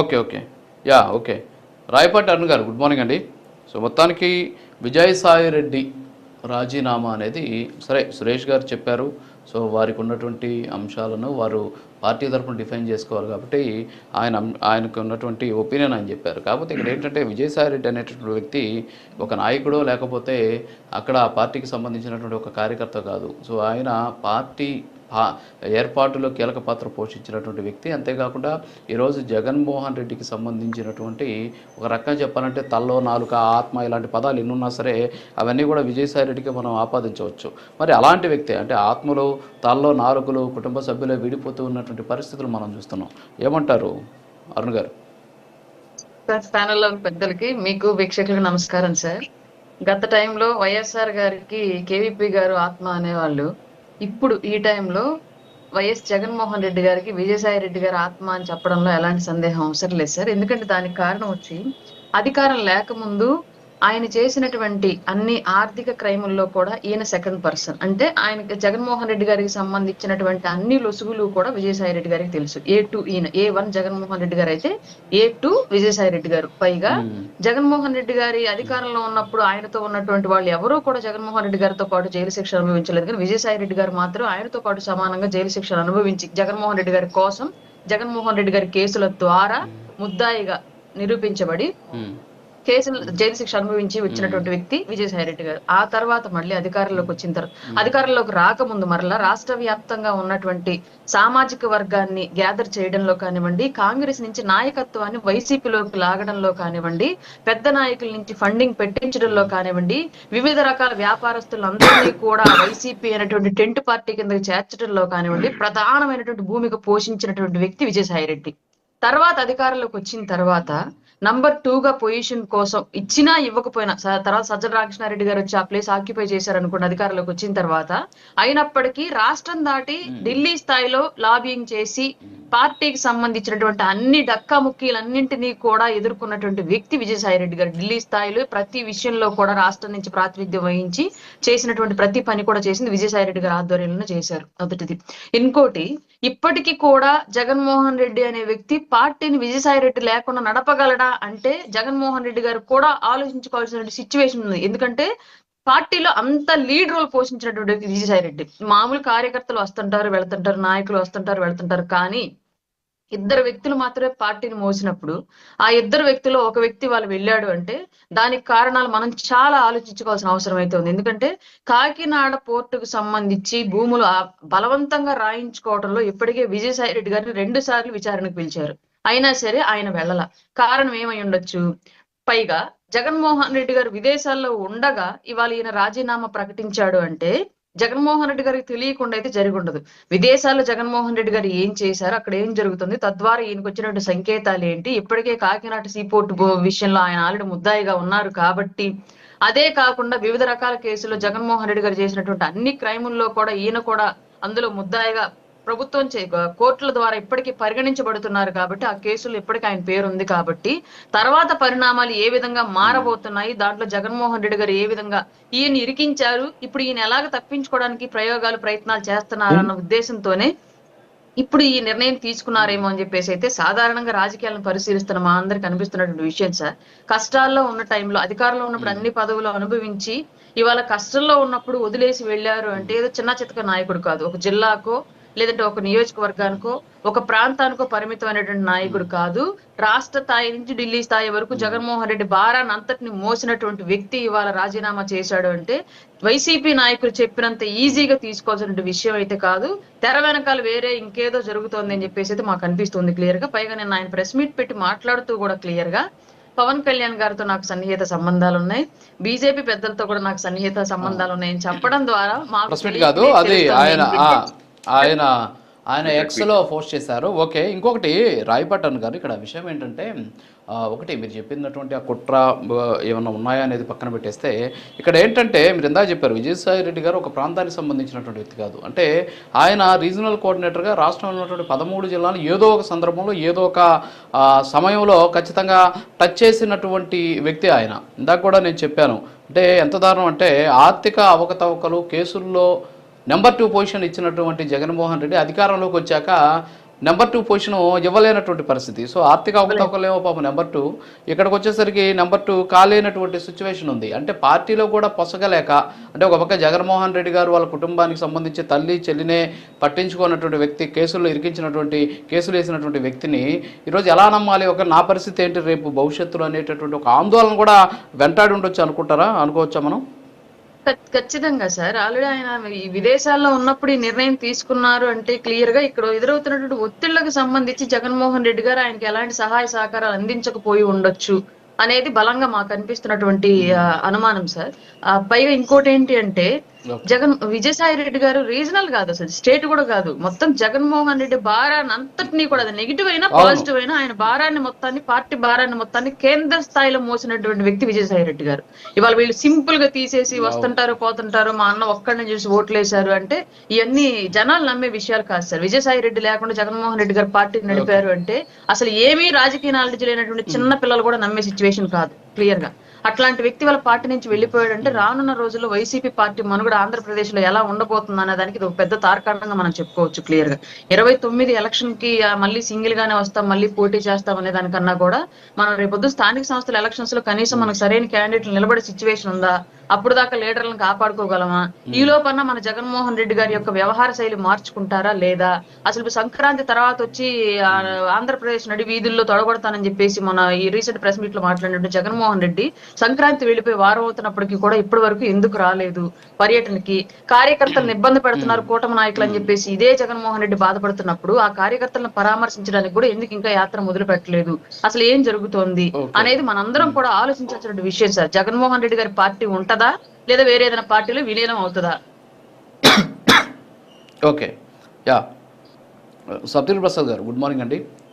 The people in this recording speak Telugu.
Okay okay. Yeah okay. Rayapati Arun garu good morning అండి. సో మొత్తానికి విజయసాయి రెడ్డి రాజీనామా అనేది సరే సురేష్ గారు చెప్పారు. సో వారికి ఉన్నటువంటి అంశాలను వారు పార్టీ తరఫున డిఫైన్ చేసుకోవాలి కాబట్టి ఆయన ఆయనకు ఉన్నటువంటి ఒపీనియన్ అని చెప్పారు. కాకపోతే ఇక్కడ ఏంటంటే విజయసాయి రెడ్డి అనేటటువంటి వ్యక్తి ఒక నాయకుడో లేకపోతే అక్కడ ఆ పార్టీకి సంబంధించినటువంటి ఒక కార్యకర్త కాదు. సో ఆయన పార్టీ ఏర్పాటులో కీలక పాత్ర పోషించినటువంటి వ్యక్తి. అంతేకాకుండా ఈరోజు జగన్మోహన్ రెడ్డికి సంబంధించినటువంటి ఒక రకంగా చెప్పాలంటే తల్లో నాలుక ఆత్మ ఇలాంటి పదాలు ఎన్నున్నా సరే అవన్నీ కూడా విజయసాయి రెడ్డికి మనం ఆపాదించవచ్చు. మరి అలాంటి వ్యక్తి అంటే ఆత్మలు తల్లో నాలుకలు కుటుంబ సభ్యులు విడిపోతూ ఉన్నటువంటి పరిస్థితులు మనం చూస్తున్నాం. ఏమంటారు అరుణ్ గారు? సార్ ప్యానెల్లో పెద్దలకి మీకు వీక్షకులకు నమస్కారం సార్. గత టైంలో వైఎస్ఆర్ గారికి కేవీపీ గారు ఆత్మ అనేవాళ్ళు ఇప్పుడు ఈ టైంలో వైఎస్ జగన్మోహన్ రెడ్డి గారికి విజయసాయి రెడ్డి గారి ఆత్మ అని చెప్పడంలో ఎలాంటి సందేహం అవసరం లేదు సార్. ఎందుకంటే దానికి కారణం వచ్చి అధికారం లేకముందు ఆయన చేసినటువంటి అన్ని ఆర్థిక క్రైముల్లో కూడా ఈయన సెకండ్ పర్సన్ అంటే ఆయన జగన్మోహన్ రెడ్డి గారికి సంబంధించినటువంటి అన్ని లొసుగులు కూడా విజయసాయి రెడ్డి గారికి తెలుసు. ఏ టూ ఈయన ఏ వన్ జగన్మోహన్ రెడ్డి గారు అయితే ఏ టూ విజయసాయి రెడ్డి గారు. పైగా జగన్మోహన్ రెడ్డి గారి అధికారంలో ఉన్నప్పుడు ఆయనతో ఉన్నటువంటి వాళ్ళు ఎవరూ కూడా జగన్మోహన్ రెడ్డి గారితో పాటు జైలు శిక్ష అనుభవించలేదు. కానీ విజయసాయి రెడ్డి గారు మాత్రం ఆయనతో పాటు సమానంగా జైలు శిక్షను అనుభవించి జగన్మోహన్ రెడ్డి గారి కోసం జగన్మోహన్ రెడ్డి గారి కేసుల ద్వారా ముద్దాయిగా నిరూపించబడి కేసులు జైలు శిక్ష అనుభవించి వచ్చినటువంటి వ్యక్తి విజయసాయి రెడ్డి గారు. ఆ తర్వాత మళ్ళీ అధికారంలోకి వచ్చిన తర్వాత అధికారంలోకి రాకముందు మరలా రాష్ట్ర వ్యాప్తంగా ఉన్నటువంటి సామాజిక వర్గాన్ని గ్యాదర్ చేయడంలో కానివ్వండి కాంగ్రెస్ నుంచి నాయకత్వాన్ని వైసీపీలోకి లాగడంలో కానివ్వండి పెద్ద నాయకుల నుంచి ఫండింగ్ పెట్టించడంలో కానివ్వండి వివిధ రకాల వ్యాపారస్తులందరినీ కూడా వైసీపీ అనేటువంటి టెంట్ పార్టీ కింద చేర్చడంలో కానివ్వండి ప్రధానమైనటువంటి భూమిక పోషించినటువంటి వ్యక్తి విజయసాయి రెడ్డి తర్వాత అధికారంలోకి వచ్చిన తర్వాత నంబర్ టూ గా పొజిషన్ కోసం ఇచ్చినా ఇవ్వకపోయినా తర్వాత సజ్జల రామకృష్ణారెడ్డి గారు వచ్చి ఆ ప్లేస్ ఆక్యుపై చేశారు అనుకోండి అధికారంలోకి వచ్చిన తర్వాత అయినప్పటికీ రాష్ట్రం దాటి ఢిల్లీ స్థాయిలో లాబింగ్ చేసి పార్టీకి సంబంధించినటువంటి అన్ని డక్కాముక్కీలన్నింటినీ కూడా ఎదుర్కొన్నటువంటి వ్యక్తి విజయసాయి రెడ్డి గారు. ఢిల్లీ స్థాయిలో ప్రతి విషయంలో కూడా రాష్ట్రం నుంచి ప్రాతినిధ్యం వహించి చేసినటువంటి ప్రతి పని కూడా చేసింది విజయసాయి రెడ్డి గారు ఆధ్వర్యంలో చేశారు మొదటిది. ఇంకోటి ఇప్పటికీ కూడా జగన్మోహన్ రెడ్డి అనే వ్యక్తి పార్టీని విజయసాయి రెడ్డి లేకుండా నడపగలడా అంటే జగన్మోహన్ రెడ్డి గారు కూడా ఆలోచించుకోవాల్సిన సిచ్యువేషన్ ఉంది. ఎందుకంటే పార్టీలో అంత లీడ్ రోల్ పోషించినటువంటి విజయసాయి రెడ్డి మామూలు కార్యకర్తలు వస్తుంటారు వెళ్తుంటారు నాయకులు వస్తుంటారు వెళ్తుంటారు కానీ ఇద్దరు వ్యక్తులు మాత్రమే పార్టీని మోసినప్పుడు ఆ ఇద్దరు వ్యక్తులు ఒక వ్యక్తి వాళ్ళు వెళ్ళాడు అంటే దానికి కారణాలు మనం చాలా ఆలోచించుకోవాల్సిన అవసరం అయితే ఉంది. ఎందుకంటే కాకినాడ పోర్టుకు సంబంధించి భూములు బలవంతంగా రాయించుకోవడంలో ఇప్పటికే విజయసాయి రెడ్డి గారిని రెండు సార్లు విచారణకు పిలిచారు. అయినా సరే ఆయన వెళ్ళల. కారణం ఏమై ఉండొచ్చు? పైగా జగన్మోహన్ రెడ్డి గారు విదేశాల్లో ఉండగా ఇవాళ ఈయన రాజీనామా ప్రకటించాడు అంటే జగన్మోహన్ రెడ్డి గారికి తెలియకుండా అయితే జరిగి ఉండదు. విదేశాల్లో జగన్మోహన్ రెడ్డి గారు ఏం చేశారు? అక్కడ ఏం జరుగుతుంది? తద్వారా ఈయనకు వచ్చినటువంటి సంకేతాలు ఏంటి? ఇప్పటికే కాకినాడ సీపోర్ట్ విషయంలో ఆయన ఆల్రెడీ ముద్దాయిగా ఉన్నారు కాబట్టి అదే కాకుండా వివిధ రకాల కేసుల్లో జగన్మోహన్ రెడ్డి గారు చేసినటువంటి అన్ని క్రైముల్లో కూడా ఈయన కూడా అందులో ముద్దాయిగా ప్రభుత్వం చే కోర్టుల ద్వారా ఇప్పటికీ పరిగణించబడుతున్నారు కాబట్టి ఆ కేసులు ఇప్పటికీ ఆయన పేరు ఉంది కాబట్టి తర్వాత పరిణామాలు ఏ విధంగా మారబోతున్నాయి? దాంట్లో జగన్మోహన్ రెడ్డి గారు ఏ విధంగా ఈయన ఇరికించారు? ఇప్పుడు ఈయన ఎలాగ తప్పించుకోవడానికి ప్రయోగాలు ప్రయత్నాలు చేస్తున్నారు అన్న ఉద్దేశంతోనే ఇప్పుడు ఈ నిర్ణయం తీసుకున్నారేమో అని చెప్పేసి అయితే సాధారణంగా రాజకీయాలను పరిశీలిస్తున్న మా అందరికి అనిపిస్తున్నటువంటి విషయం సార్. కష్టాల్లో ఉన్న టైంలో అధికారంలో ఉన్నప్పుడు అన్ని పదవులు అనుభవించి ఇవాళ కష్టంలో ఉన్నప్పుడు వదిలేసి వెళ్ళారు అంటే ఏదో చిన్న చితక నాయకుడు కాదు. ఒక జిల్లాకో లేదంటే ఒక నియోజకవర్గానికో ఒక ప్రాంతానికో పరిమితమైనటువంటి నాయకుడు కాదు. రాష్ట్ర స్థాయి నుంచి ఢిల్లీ స్థాయి వరకు జగన్మోహన్ రెడ్డి భారాన్ని అంతటిని మోసినటువంటి వ్యక్తి ఇవాళ రాజీనామా చేశాడు అంటే వైసీపీ నాయకులు చెప్పినంత ఈజీగా తీసుకోవాల్సిన విషయం అయితే కాదు. తెర వెనకాల వేరే ఇంకేదో జరుగుతోంది అని చెప్పేసి అయితే మాకు అనిపిస్తుంది క్లియర్గా. పైగా నేను ఆయన ప్రెస్ మీట్ పెట్టి మాట్లాడుతూ కూడా క్లియర్గా పవన్ కళ్యాణ్ గారితో నాకు సన్నిహిత సంబంధాలు ఉన్నాయి. బీజేపీ పెద్దలతో కూడా నాకు సన్నిహిత సంబంధాలు ఉన్నాయని చెప్పడం ద్వారా మాకు కాదు అది ఆయన ఆయన ఆయన ఎక్స్లో పోస్ట్ చేశారు. ఓకే ఇంకొకటి రాయపట్టన్ గారు ఇక్కడ విషయం ఏంటంటే ఒకటి మీరు చెప్పినటువంటి ఆ కుట్ర ఏమన్నా ఉన్నాయా అనేది పక్కన పెట్టేస్తే ఇక్కడ ఏంటంటే మీరు ఇందాక చెప్పారు విజయసాయి రెడ్డి గారు ఒక ప్రాంతానికి సంబంధించినటువంటి వ్యక్తి కాదు. అంటే ఆయన రీజనల్ కోఆర్డినేటర్గా రాష్ట్రంలో ఉన్నటువంటి పదమూడు జిల్లాలు ఏదో ఒక సందర్భంలో ఏదో ఒక సమయంలో ఖచ్చితంగా టచ్ చేసినటువంటి వ్యక్తి ఆయన. ఇందాక కూడా నేను చెప్పాను. అంటే ఎంత దారుణం అంటే ఆర్థిక అవకతవకలు కేసుల్లో నెంబర్ టూ పొజిషన్ ఇచ్చినటువంటి జగన్మోహన్ రెడ్డి అధికారంలోకి వచ్చాక నెంబర్ టూ పొజిషన్ ఇవ్వలేనటువంటి పరిస్థితి. సో ఆర్థిక అవకతవకలేమో పాపం నెంబర్ టూ ఇక్కడికి వచ్చేసరికి నెంబర్ టూ కాలేనటువంటి సిచ్యువేషన్ ఉంది. అంటే పార్టీలో కూడా పొసగలేక అంటే ఒక పక్క జగన్మోహన్ రెడ్డి గారు వాళ్ళ కుటుంబానికి సంబంధించి తల్లి చెల్లినే పట్టించుకున్నటువంటి వ్యక్తి కేసుల్లో ఇరికించినటువంటి కేసులు వేసినటువంటి వ్యక్తిని ఈరోజు ఎలా నమ్మాలి? ఒక నా పరిస్థితి ఏంటి? రేపు భవిష్యత్తులో అనేటటువంటి ఒక ఆందోళన కూడా వెంటాడి ఉండొచ్చు అనుకుంటారా? అనుకోవచ్చా మనం? ఖచ్చితంగా సార్. ఆల్రెడీ ఆయన ఈ విదేశాల్లో ఉన్నప్పుడు ఈ నిర్ణయం తీసుకున్నారు అంటే క్లియర్గా ఇక్కడ ఎదురవుతున్నటువంటి ఒత్తిళ్ళకు సంబంధించి జగన్మోహన్ రెడ్డి గారు ఆయనకి ఎలాంటి సహాయ సహకారాలు అందించకపోయి ఉండొచ్చు అనేది బలంగా మాకు అనిపిస్తున్నటువంటి అనుమానం సార్. ఆ, పైగా ఇంకోటి ఏంటి అంటే జగన్ విజయసాయి రెడ్డి గారు రీజనల్ కాదు అసలు స్టేట్ కూడా కాదు. మొత్తం జగన్మోహన్ రెడ్డి భారాన్ని అంతటినీ కూడా అది నెగిటివ్ అయినా. పాజిటివ్ అయినా ఆయన భారాన్ని మొత్తాన్ని పార్టీ భారాన్ని మొత్తాన్ని కేంద్ర స్థాయిలో మోసినటువంటి వ్యక్తి విజయసాయి రెడ్డి గారు. ఇవాళ వీళ్ళు సింపుల్గా తీసేసి వస్తుంటారు పోతుంటారు మా అన్న ఒక్కడిని చూసి ఓట్లేశారు అంటే ఇవన్నీ జనాలు నమ్మే విషయాలు కాదు సార్. విజయసాయి రెడ్డి లేకుండా జగన్మోహన్ రెడ్డి గారు పార్టీ నడిపారు అంటే అసలు ఏమీ రాజకీయ నాలెడ్జ్ లేనటువంటి చిన్న పిల్లలు కూడా నమ్మే సిచ్యువేషన్ కాదు క్లియర్గా. అట్లాంటి వ్యక్తి వాళ్ళ పార్టీ నుంచి వెళ్ళిపోయాడంటే రానున్న రోజుల్లో వైసీపీ పార్టీ మనుగడ ఆంధ్రప్రదేశ్లో ఎలా ఉండబోతుంది అనే దానికి ఇది ఒక పెద్ద తార్కాణంగా మనం చెప్పుకోవచ్చు క్లియర్గా. ఇరవై తొమ్మిది ఎలక్షన్కి మళ్ళీ సింగిల్ గానే వస్తాం మళ్ళీ పోటీ చేస్తాం అనే దానికన్నా కూడా మనం రేపొద్దు స్థానిక సంస్థల ఎలక్షన్స్లో కనీసం మనకు సరైన క్యాండిడేట్లు నిలబడే సిచ్యువేషన్ ఉందా? అప్పుడు దాకా లీడర్లను కాపాడుకోగలమా? ఈ లోపన్న మన జగన్మోహన్ రెడ్డి గారి యొక్క వ్యవహార శైలి మార్చుకుంటారా లేదా? అసలు సంక్రాంతి తర్వాత వచ్చి ఆ, ఆంధ్రప్రదేశ్ నడి వీధుల్లో తొడగొడతానని చెప్పేసి మన ఈ రీసెంట్ ప్రెస్ మీట్లో మాట్లాడినట్టు జగన్మోహన్ రెడ్డి సంక్రాంతి వెళ్ళిపోయి వారం అవుతున్నప్పటికీ కూడా ఇప్పటి వరకు ఎందుకు రాలేదు? పర్యటనకి కార్యకర్తలను ఇబ్బంది పెడుతున్నారు కూటమి నాయకులు అని చెప్పేసి ఇదే జగన్మోహన్ రెడ్డి బాధపడుతున్నప్పుడు ఆ కార్యకర్తలను పరామర్శించడానికి కూడా ఎందుకు ఇంకా యాత్ర మొదలు పెట్టలేదు? అసలు ఏం జరుగుతోంది. అనేది మనందరం కూడా ఆలోచించాల్సిన విషయం సార్. జగన్మోహన్ రెడ్డి గారి పార్టీ ఉంటదా? లేదా వేరే ఏదైనా పార్టీలో విలీనం అవుతుందా? ఓకే. యా. సత్యన్ ప్రసాద్ గారు గుడ్ మార్నింగ్ అండి.